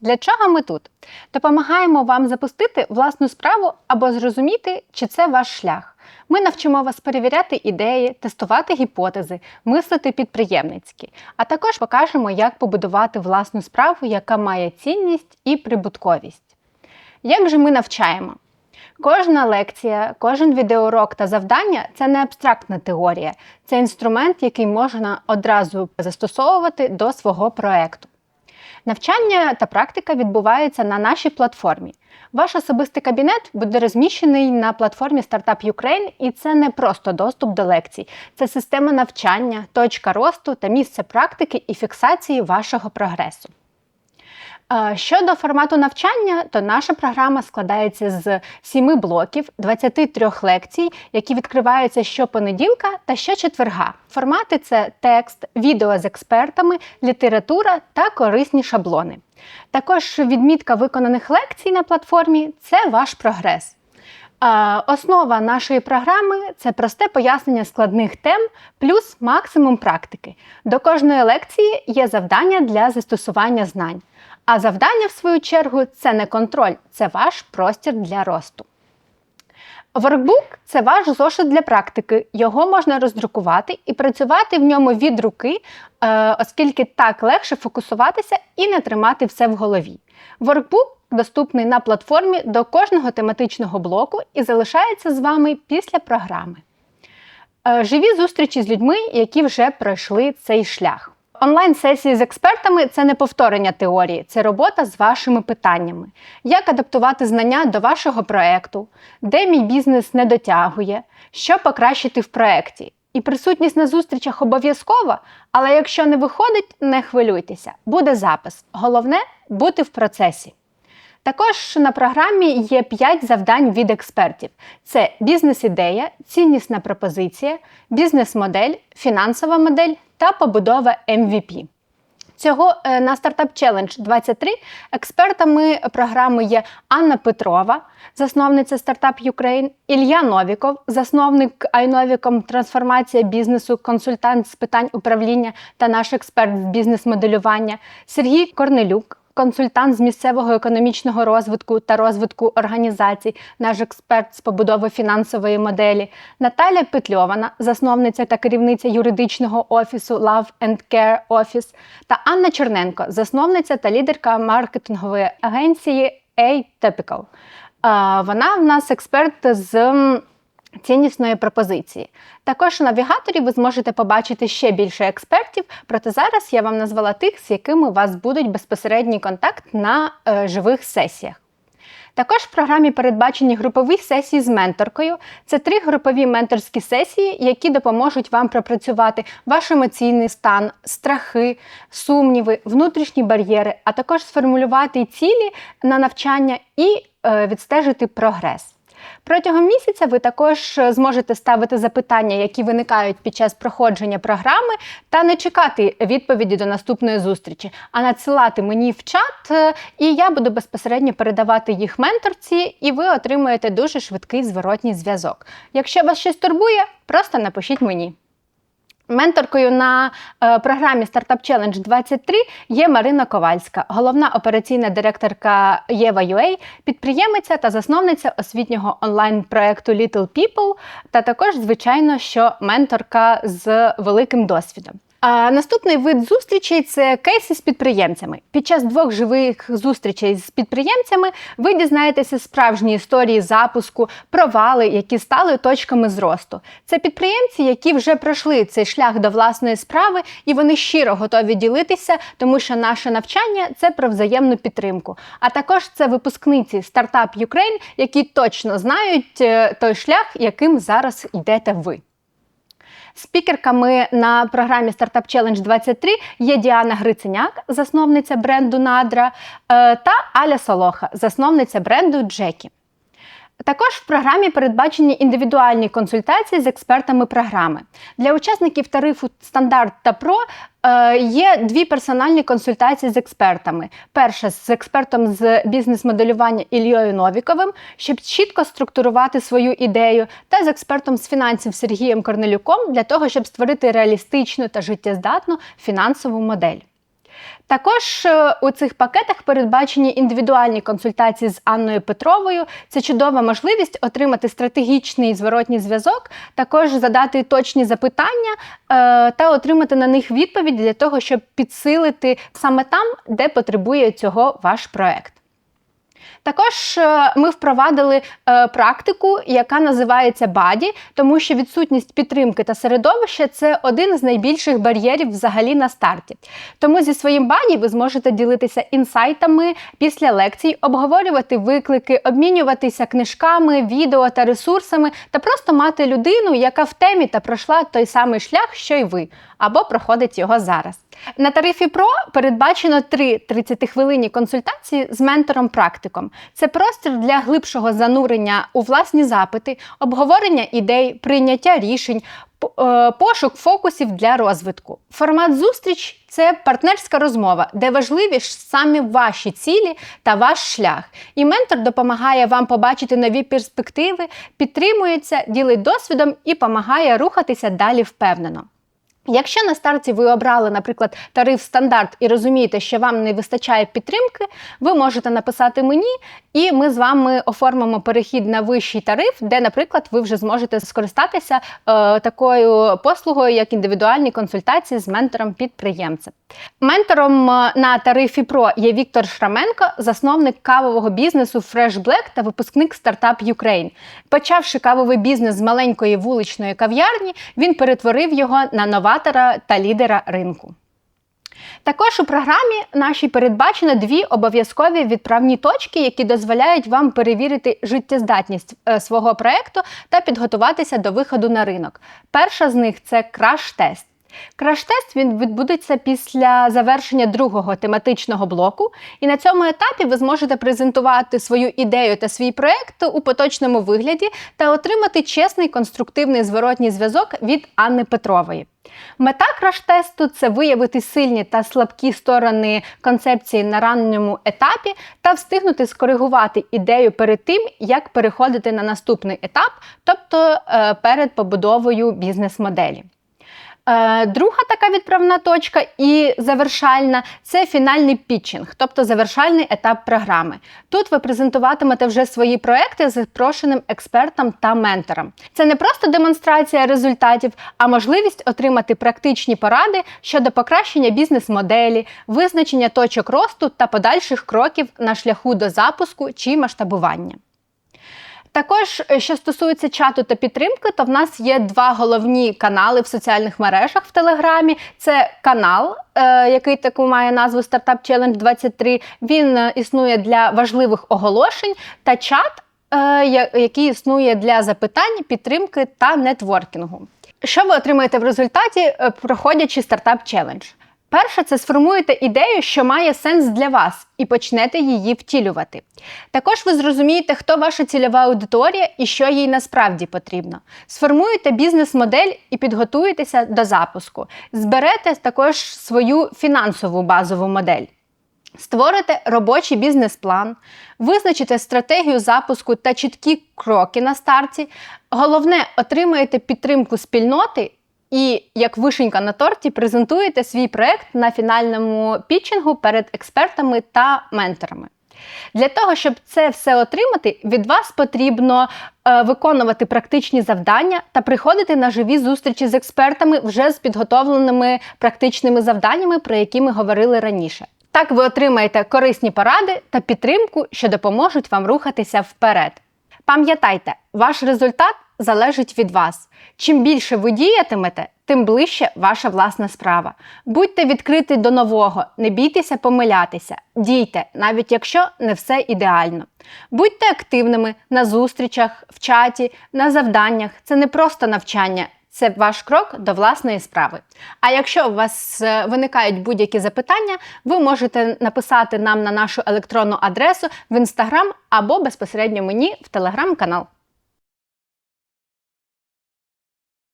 Для чого ми тут? Допомагаємо вам запустити власну справу або зрозуміти, чи це ваш шлях. Ми навчимо вас перевіряти ідеї, тестувати гіпотези, мислити підприємницьки, а також покажемо, як побудувати власну справу, яка має цінність і прибутковість. Як же ми навчаємо? Кожна лекція, кожен відеоурок та завдання це не абстрактна теорія, це інструмент, який можна одразу застосовувати до свого проекту. Навчання та практика відбуваються на нашій платформі. Ваш особистий кабінет буде розміщений на платформі Startup Ukraine, і це не просто доступ до лекцій, це система навчання, точка росту та місце практики і фіксації вашого прогресу. Щодо формату навчання, то наша програма складається з 7 блоків, 23 лекцій, які відкриваються щопонеділка та щочетверга. Формати це текст, відео з експертами, література та корисні шаблони. Також відмітка виконаних лекцій на платформі це ваш прогрес. Основа нашої програми це просте пояснення складних тем плюс максимум практики. До кожної лекції є завдання для застосування знань. А завдання, в свою чергу, це не контроль, це ваш простір для росту. Воркбук це ваш зошит для практики. Його можна роздрукувати і працювати в ньому від руки, е, оскільки так легше фокусуватися і не тримати все в голові. Воркбук доступний на платформі до кожного тематичного блоку і залишається з вами після програми. Е, Живі зустрічі з людьми, які вже пройшли цей шлях. Онлайн-сесії з експертами це не повторення теорії, це робота з вашими питаннями. Як адаптувати знання до вашого проекту, де мій бізнес не дотягує, що покращити в проекті. І присутність на зустрічах обов'язкова, але якщо не виходить, не хвилюйтеся, буде запис. Головне бути в процесі. Також на програмі є 5 завдань від експертів: це бізнес-ідея, ціннісна пропозиція, бізнес-модель, фінансова модель та побудова MVP. Цього е, на Startup Challenge 23 експертами програми є Анна Петрова, засновниця Startup Ukraine, Ілья Новіков, засновник iNovicom трансформація бізнесу, консультант з питань управління та наш експерт з бізнес-моделювання, Сергій Корнелюк, консультант з місцевого економічного розвитку та розвитку організацій, наш експерт з побудови фінансової моделі, Наталя Петльована, засновниця та керівниця юридичного офісу Love and Care Office, та Анна Черненко, засновниця та лідерка маркетингової агенції A-Typical. Вона в нас експерт з ціннісної пропозиції. Також у навігаторі ви зможете побачити ще більше експертів, проте зараз я вам назвала тих, з якими у вас будуть безпосередній контакт на е, живих сесіях. Також в програмі передбачені групові сесії з менторкою. Це три групові менторські сесії, які допоможуть вам пропрацювати ваш емоційний стан, страхи, сумніви, внутрішні бар'єри, а також сформулювати цілі на навчання і е, відстежити прогрес. Протягом місяця ви також е, зможете ставити запитання, які виникають під час проходження програми, та не чекати відповіді до наступної зустрічі, а надсилати мені в чат, е, і я буду безпосередньо передавати їх менторці, і ви отримуєте дуже швидкий зворотній зв'язок. Якщо вас щось турбує, просто напишіть мені. Менторкою на е, програмі Startup Challenge 23 є Марина Ковальська, головна операційна директорка Єва.UA, підприємиця та засновниця освітнього онлайн-проекту Little People, та також, звичайно, що менторка з великим досвідом. А наступний вид зустрічей це кейси з підприємцями. Під час двох живих зустрічей з підприємцями ви дізнаєтеся справжні історії запуску, провали, які стали точками зросту. Це підприємці, які вже пройшли цей шлях до власної справи, і вони щиро готові ділитися, тому що наше навчання це про взаємну підтримку. А також це випускниці Startup Ukraine, які точно знають е, той шлях, яким зараз йдете ви. Спікерками на програмі Startup Challenge 23 є Діана Гриценяк, засновниця бренду Надра, е, та Аля Солоха, засновниця бренду Джекі. Також в програмі передбачені індивідуальні консультації з експертами програми. Для учасників тарифу стандарт та ПРО е, є дві персональні консультації з експертами. Перша з експертом з бізнес-моделювання Ільєю Новіковим, щоб чітко структурувати свою ідею, та з експертом з фінансів Сергієм Корнелюком для того, щоб створити реалістичну та життєздатну фінансову модель. Також е, у цих пакетах передбачені індивідуальні консультації з Анною Петровою. Це чудова можливість отримати стратегічний зворотній зв'язок, також задати точні запитання е, та отримати на них відповідь для того, щоб підсилити саме там, де потребує цього ваш проект. Також е, ми впровадили е, практику, яка називається баді, тому що відсутність підтримки та середовища це один з найбільших бар'єрів взагалі на старті. Тому зі своїм баді ви зможете ділитися інсайтами після лекцій, обговорювати виклики, обмінюватися книжками, відео та ресурсами, та просто мати людину, яка в темі та пройшла той самий шлях, що й ви, або проходить його зараз. На тарифі Про передбачено три 30-хвилинні консультації з ментором-практиком. Це простір для глибшого занурення у власні запити, обговорення ідей, прийняття рішень, е, пошук фокусів для розвитку. Формат зустріч це партнерська розмова, де важливі самі ваші цілі та ваш шлях. І ментор допомагає вам побачити нові перспективи, підтримується, ділить досвідом і допомагає рухатися далі впевнено. Якщо на старті ви обрали, наприклад, тариф стандарт і розумієте, що вам не вистачає підтримки, ви можете написати мені, і ми з вами оформимо перехід на вищий тариф, де, наприклад, ви вже зможете скористатися е, такою послугою, як індивідуальні консультації з ментором-підприємцем. Ментором е, на тарифі Pro є Віктор Шраменко, засновник кавового бізнесу Fresh Black та випускник стартап Ukraine. Почавши кавовий бізнес з маленької вуличної кав'ярні, він перетворив його на новатора та лідера ринку. Також у програмі нашій передбачено дві обов'язкові відправні точки, які дозволяють вам перевірити життєздатність е, свого проєкту та підготуватися до виходу на ринок. Перша з них це краш-тест. Краш-тест він відбудеться після завершення другого тематичного блоку, і на цьому етапі ви зможете презентувати свою ідею та свій проект у поточному вигляді та отримати чесний конструктивний зворотній зв'язок від Анни Петрової. Мета краш-тесту це виявити сильні та слабкі сторони концепції на ранньому етапі та встигнути скоригувати ідею перед тим, як переходити на наступний етап, тобто е, перед побудовою бізнес-моделі. Е, друга така відправна точка і завершальна це фінальний пітчинг, тобто завершальний етап програми. Тут ви презентуватимете вже свої проекти з запрошеним експертам та ментором. Це не просто демонстрація результатів, а можливість отримати практичні поради щодо покращення бізнес-моделі, визначення точок росту та подальших кроків на шляху до запуску чи масштабування. Також, е, що стосується чату та підтримки, то в нас є два головні канали в соціальних мережах в Телеграмі. Це канал, е, який таку має назву Startup Challenge 23. Він е, існує для важливих оголошень та чат, який існує для запитань, підтримки та нетворкінгу. Що ви отримаєте в результаті, проходячи стартап челендж? Перше, це сформуєте ідею, що має сенс для вас, і почнете її втілювати. Також ви зрозумієте, хто ваша цільова аудиторія і що їй насправді потрібно. Сформуєте бізнес-модель і підготуєтеся до запуску. Зберете також свою фінансову базову модель. Створите робочий бізнес-план, визначите стратегію запуску та чіткі кроки на старті. Головне, отримаєте підтримку спільноти і як вишенька на торті презентуєте свій проект на фінальному пітчингу перед експертами та менторами. Для того, щоб це все отримати, від вас потрібно е, виконувати практичні завдання та приходити на живі зустрічі з експертами вже з підготовленими практичними завданнями, про які ми говорили раніше. Так ви отримаєте корисні поради та підтримку, що допоможуть вам рухатися вперед. Пам'ятайте, ваш результат залежить від вас. Чим більше ви діятимете, тим ближче ваша власна справа. Будьте відкриті до нового, не бійтеся помилятися, дійте, навіть якщо не все ідеально. Будьте активними на зустрічах, в чаті, на завданнях. Це не просто навчання. Це ваш крок до власної справи. А якщо у вас е, виникають будь-які запитання, ви можете написати нам на нашу електронну адресу в інстаграм або безпосередньо мені в телеграм-канал.